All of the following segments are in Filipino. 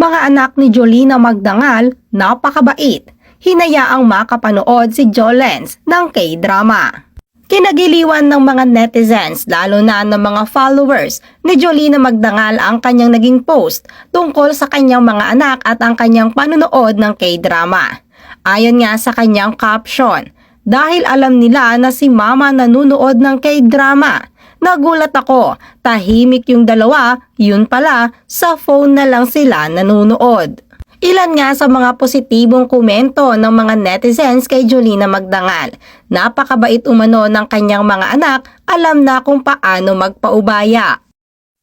Mga anak ni Jolina Magdangal, napakabait. Hinayaang makapanood si Jolens ng K-drama. Kinagiliwan ng mga netizens lalo na ng mga followers ni Jolina Magdangal ang kanyang naging post tungkol sa kanyang mga anak at ang kanyang panunood ng K-drama. Ayon nga sa kanyang caption, dahil alam nila na si mama nanunood ng K-drama. Nagulat ako, tahimik yung dalawa, yun pala, sa phone na lang sila nanunood. Ilan nga sa mga positibong komento ng mga netizens kay Jolina Magdangal. Napakabait umano ng kanyang mga anak, alam na kung paano magpaubaya.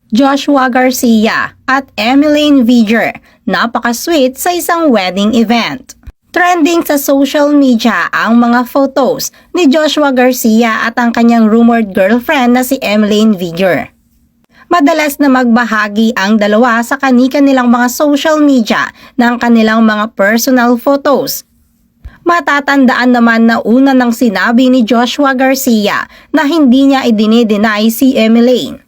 Joshua Garcia at Emeline Viger, napaka-sweet sa isang wedding event. Trending sa social media ang mga photos ni Joshua Garcia at ang kanyang rumored girlfriend na si Emeline Viger. Madalas na magbahagi ang dalawa sa kanika nilang mga social media ng kanilang mga personal photos. Matatandaan naman na una nang sinabi ni Joshua Garcia na hindi niya idinideny si Emeline.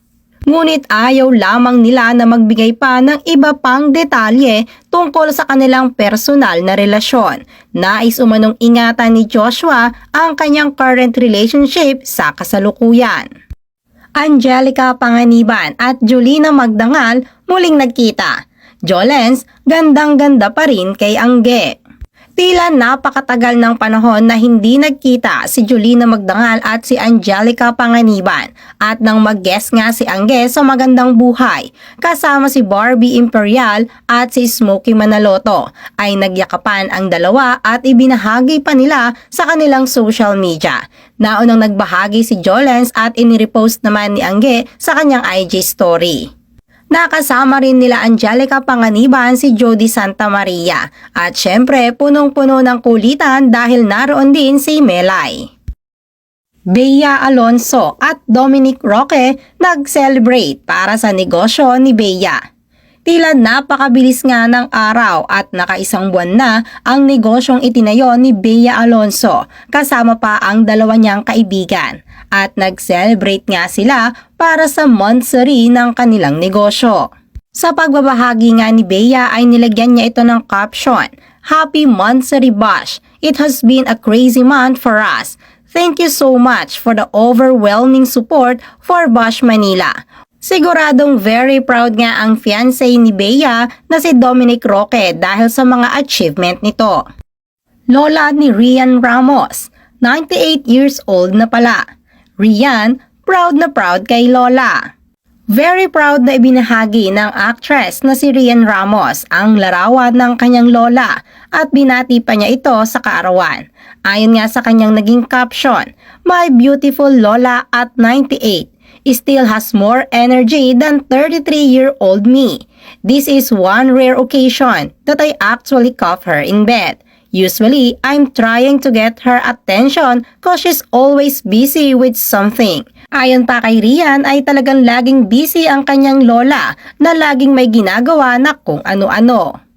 Ngunit ayaw lamang nila na magbigay pa ng iba pang detalye tungkol sa kanilang personal na relasyon. Nais umanong ingatan ni Joshua ang kanyang current relationship sa kasalukuyan. Angelica Panganiban at Julina Magdangal muling nagkita. Jolens, gandang-ganda pa rin kay Angge. Tila napakatagal ng panahon na hindi nagkita si Julina Magdangal at si Angelica Panganiban at nang mag-guest nga si Angge sa Magandang Buhay kasama si Barbie Imperial at si Smokey Manaloto ay nagyakapan ang dalawa at ibinahagi pa nila sa kanilang social media. Naunang nagbahagi si Jolens at inirepost naman ni Angge sa kanyang IG story. Nakasama rin nila Angelica Panganiban si Jody Santa Maria at syempre punong-puno ng kulitan dahil naroon din si Melay. Bea Alonso at Dominic Roque nag-celebrate para sa negosyo ni Bea. Tila napakabilis nga ng araw at nakaisang buwan na ang negosyong itinayo ni Bea Alonso kasama pa ang dalawa niyang kaibigan at nag-celebrate nga sila para sa monthsary ng kanilang negosyo. Sa pagbabahagi nga ni Bea ay nilagyan niya ito ng caption, Happy Monthsary Bash! It has been a crazy month for us. Thank you so much for the overwhelming support for Bash Manila. Siguradong very proud nga ang fiancé ni Bea na si Dominic Roque dahil sa mga achievement nito. Lola ni Rian Ramos, 98 years old na pala. Rian, proud na proud kay Lola. Very proud na ibinahagi ng actress na si Rian Ramos ang larawan ng kanyang lola at binati pa niya ito sa kaarawan. Ayon nga sa kanyang naging caption, My beautiful lola at 98 still has more energy than 33-year-old me. This is one rare occasion that I actually cuff her in bed. Usually, I'm trying to get her attention cause she's always busy with something. Ayon pa kay Rian ay talagang laging busy ang kanyang lola na laging may ginagawa na kung ano-ano.